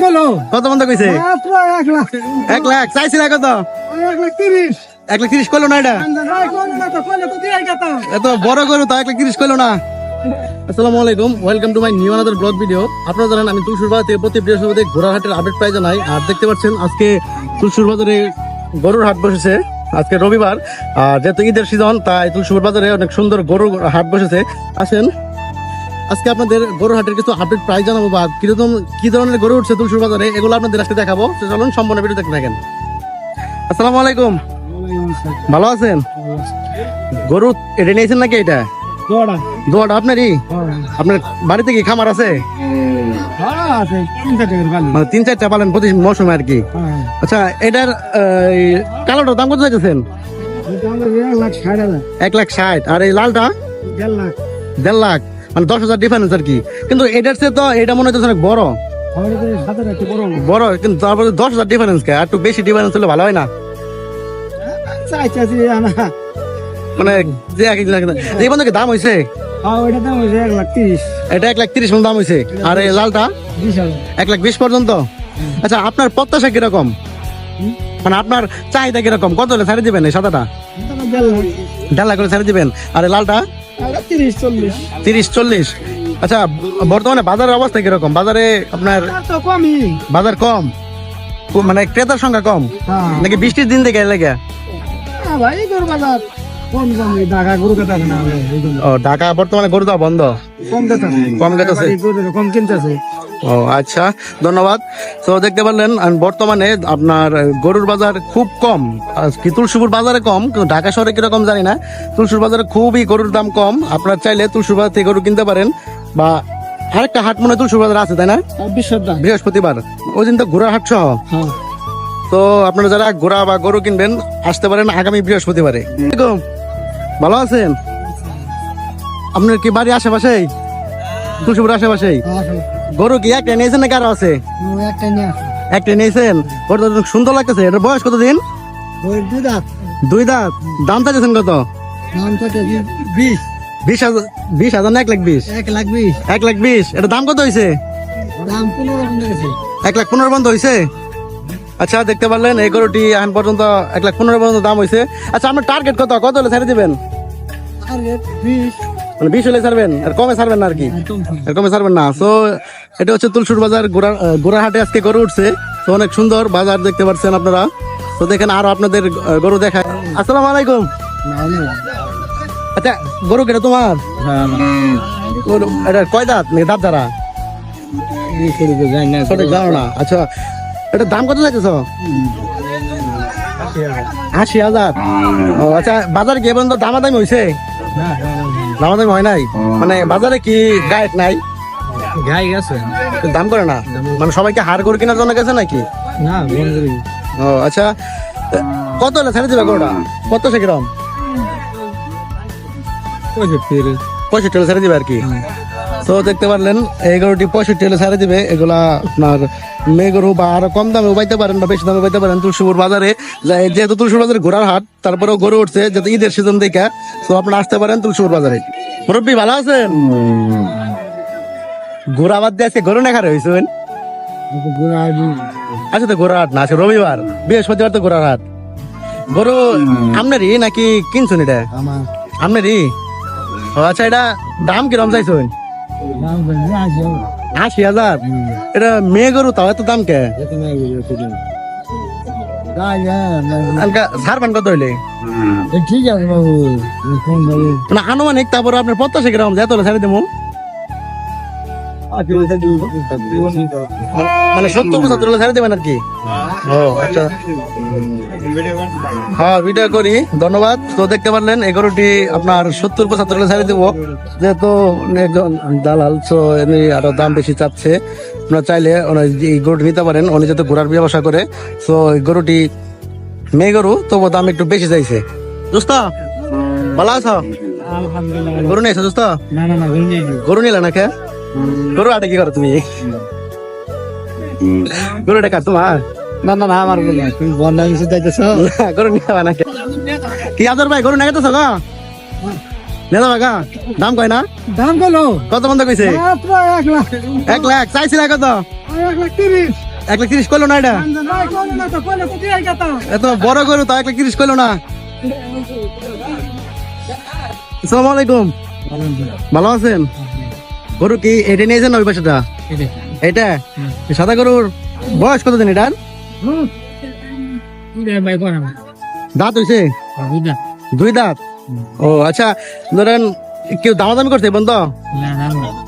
কত বন্ধ কইছে? এক লাখ। চাইছিল কত? এক লাখ তিরিশ। এক লাখ তিরিশ করল না এটা? এত বড় তো এক লাখ তিরিশ করল না। আসসালামু আলাইকুম welcome to my new another blog video আপনারা জানেন আমি তুলসুর বাজার থেকে প্রতি বৃহস্পতি ঘোড়াহাটের আপডেট প্রায় জানাই। আর দেখতে পাচ্ছেন আজকে তুলসুর বাজারে গরুর হাট বসেছে। আজকে রবিবার আর যেহেতু ঈদের সিজন তাই তুলসুর বাজারে অনেক সুন্দর গরুর হাট বসেছে। আসেন আজকে আপনাদের গরুর হাটের কিছু আপডেট প্রায় জানাব বা কীরকম কি ধরনের গরু উঠছে তুলসুর বাজারে এগুলো আপনাদের আজকে দেখাবো। চলুন সম্পূর্ণ ভিডিও দেখতে থাকেন। আসসালামু আলাইকুম। ভালো আছেন? গরু এটা নিয়েছেন নাকি এটা? দোয়াটা। আপনারই? আপনার বাড়িতে কি খামার আছে? হ্যাঁ তিন মানে তিন চারটা পালেন প্রতি মৌসুমে আর কি? হ্যাঁ। আচ্ছা এটার কালোটার দাম কত চাইতেছেন? এক লাখ ষাট এক লাখ ষাট। আর এই লালটা? দেড় লাখ। দেড় লাখ। মানে দশ হাজার ডিফারেন্স আর কি। কিন্তু এটার তো এটা মনে হচ্ছে অনেক বড়। বড়, কিন্তু তারপরে দশ হাজার ডিফারেন্স কে? একটু বেশি ডিফারেন্স হলে ভালো হয় না? মানে যে এক এই বন্ধু কি দাম হয়েছে হ্যাঁ এটা এক লাখ তিরিশ দাম হয়েছে আর এই লালটা? এক লাখ বিশ পর্যন্ত? আচ্ছা আপনার প্রত্যাশা কীরকম? মানে আপনার চাহিদা কীরকম? কত হলে ছাড়ে দিবেন এই সাদাটা? দেড় করে ছেড়ে দিবেন। আর লালটা? তিরিশ চল্লিশ। তিরিশ চল্লিশ। আচ্ছা বর্তমানে বাজারের অবস্থা কীরকম? বাজারে আপনার তো কমই। বাজার কম? মানে ক্রেতার সংখ্যা কম? হ্যাঁ। নাকি বৃষ্টির দিন থেকে ভাই গরু বাজার এই ঢাকা বর্তমানে গরু দেওয়া বন্ধ? কম কম কিনতেছে ও আচ্ছা ধন্যবাদ। তো দেখতে পারলেন বর্তমানে আপনার গরুর বাজার খুব কম। কি তুলসুপুর বাজারে কম কিন্তু ঢাকা শহরে কীরকম জানি না। তুলসুর বাজারে খুবই গরুর দাম কম। আপনার চাইলে তুলসুর বাজার থেকে গরু কিনতে পারেন। বা আরেকটা হাট মনে হয় তুলসুর বাজার আছে তাই না? বৃহস্পতিবার। ওই দিন তো ঘোড়ার হাট সহ। হ্যাঁ। তো আপনারা যারা ঘোড়া বা গরু কিনবেন আসতে পারেন আগামী বৃহস্পতিবারে। ভালো আছেন? আপনার কি বাড়ি আশেপাশেই? তুলসুপুর আশেপাশেই? গরু কি একটা নিয়েছেন নাকি আরও আছে? একটা নিয়ে একটা নিয়েছেন? গরু তো সুন্দর লাগতেছে। এটার বয়স কতদিন? দুই দাঁত। দুই দাঁত। দাম চাইছেন কত? দাম বিশ। বিশ হাজার বিশ হাজার না এক লাখ বিশ? এক লাখ বিশ। এক লাখ বিশ। এটা দাম কত হয়েছে দাম পনেরো এক লাখ পনেরো হয়েছে আচ্ছা দেখতে পারলেন এই গরুটি এখন পর্যন্ত এক লাখ পনেরো পর্যন্ত দাম হয়েছে আচ্ছা আপনার টার্গেট কত? কত হলে ছেড়ে দিবেন? আর বিশ। মানে বিশ হলে ছাড়বেন আর কমে ছাড়বেন না আর কি। আর কমে ছাড়বেন না। তো এটা হচ্ছে তুলসুর বাজার গোড়া গোড়াহাটে আজকে গরু উঠছে। তো অনেক সুন্দর বাজার দেখতে পাচ্ছেন আপনারা। তো দেখেন আরও আপনাদের গরু দেখায়। আসসালামু আলাইকুম। আচ্ছা গরু কেটে তোমার? এটা কয় দাঁত? নাকি দাঁত দ্বারা সঠিক জানো না। আচ্ছা এটা দাম কত চাইতেছ? আশি হাজার। আচ্ছা বাজারে কি পর্যন্ত দামাদামি হয়েছে দামাদামি হয় নাই? মানে বাজারে কি গায়ক নাই? গাই গেছে। দাম করে না? মানে সবাইকে হার করে কেনার জন্য গেছে নাকি? না ও আচ্ছা। কত হলে? ছেড়ে দিবে গরুটা? কত সে কিরম পঁয়ষট্টি হলে। ছেড়ে দিবে আর কি। তো দেখতে পারলেন এই গরুটি পঁয়ষট্টি হলে ছেড়ে দিবে। এগুলা আপনার মেয়ে গরু বা আরও কম দামে পাইতে পারেন বা বেশি দামে পাইতে পারেন তুলসীপুর বাজারে। যেহেতু তুলসীপুর বাজারে ঘোড়ার হাট তারপরেও গরু উঠছে যেহেতু ঈদের সিজন দেখে তো আপনারা আসতে পারেন তুলসীপুর বাজারে। মুরব্বী ভালো আছেন? ঘোড়া বাদ দিয়ে আজকে গরু না খারে হয়েছেন আচ্ছা তো ঘোড়ার হাট না আছে রবিবার। বৃহস্পতিবার তো ঘোড়ার হাট। গরু আপনারই নাকি কিনছেন এটা? আপনারই? আচ্ছা এটা দাম কিরম চাইছেন? আশি হাজার? এটা মেয়ে গরু তাও এত দাম কে? কত হইলে। ঠিক আছে বাবু না মানে আনুমানিক তারপর আপনার প্রত্যাশা কীরকম যে তোলা ছাড়ি দেবো। মানে সত্তর পঁচাত্তর হলে ছাড়ি দেবেন আর কি ও আচ্ছা। হ্যাঁ ভিডিও করি। ধন্যবাদ। তো দেখতে পারলেন এই গরুটি আপনার সত্তর পঁচাত্তর হলে ছাড়ি দেবো। যেহেতু একজন দালাল তো এমনি আরও দাম বেশি চাচ্ছে। আপনারা চাইলে এই গরুটি নিতে পারেন। উনি যেহেতু ঘোড়ার ব্যবসা করে। তো এই গরুটি মেয়ে গরু তবু দাম একটু বেশি চাইছে। দোস্ত ভালো আছো? গরু নিয়েছো দোস্ত? গরু নিলে না কে গরু আটে কি করো তুমি? গরু এটা কার তোমার না না না আমার বলে তুমি বন্যা কিছু যাইতেছ গরু নিয়ে যাবা না কি আদর ভাই গরু গা? গা? দাম কয় না? দাম কলো কত বন্ধ কইছে? মাত্র এক লাখ। চাইছিল কত? এক লাখ তিরিশ। এক লাখ তিরিশ করল না এটা? এত বড় গরু তো এক লাখ তিরিশ করল না? আসসালামু আলাইকুম। ভালো আছেন? গরু কি এটা নিয়েছেন ওই পাশেটা এটা। সাদা গরুর বয়স কত দিন এটার দাঁত হইছে? দুই দাঁত। ও আচ্ছা ধরেন কেউ দামাদামি করছে বন্ধ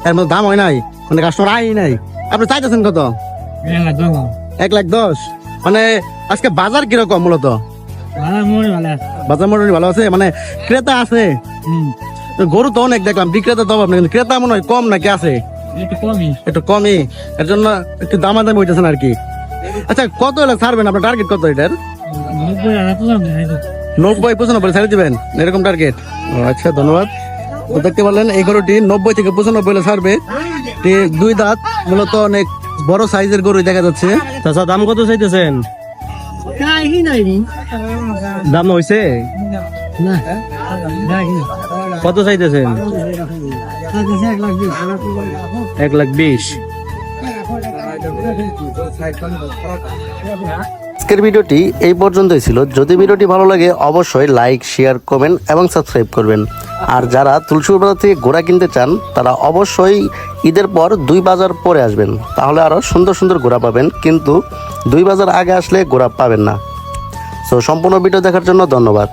এর মধ্যে দাম হয় নাই? মানে কাস্টমার আই নাই? আপনি চাইতেছেন কত? এক লাখ দশ। মানে আজকে বাজার কীরকম মূলত? বাজার মোটামুটি ভালো আছে। মানে ক্রেতা আছে? গরু তো অনেক দেখলাম বিক্রেতা তো অভাব কিন্তু ক্রেতা মনে হয় কম নাকি আছে? একটু কমই। এর জন্য একটু দামাদামি হইতেছেন আর কি। আচ্ছা কত হলে ছাড়বেন আপনার টার্গেট কত এটার? নব্বই পঁচানব্বই ছেড়ে দিবেন এরকম টার্গেট আচ্ছা ধন্যবাদ। দেখতে পারলেন এই গরুটি নব্বই থেকে পঁচানব্বই হলে ছাড়বে। দুই দাঁত মূলত অনেক বড় সাইজের গরু দেখা যাচ্ছে। চাচা দাম কত চাইতেছেন? দাম হইছে? কত চাইতেছেন? এক লাখ বিশ। আজকের ভিডিওটি এই পর্যন্তই ছিল। যদি ভিডিওটি ভালো লাগে অবশ্যই লাইক শেয়ার কমেন্ট এবং সাবস্ক্রাইব করবেন। আর যারা তুলসুর বাজার থেকে ঘোড়া কিনতে চান তারা অবশ্যই ঈদের পর দুই বাজার পরে আসবেন। তাহলে আরও সুন্দর সুন্দর ঘোড়া পাবেন কিন্তু দুই বাজার আগে আসলে ঘোড়া পাবেন না। তো সম্পূর্ণ ভিডিও দেখার জন্য ধন্যবাদ।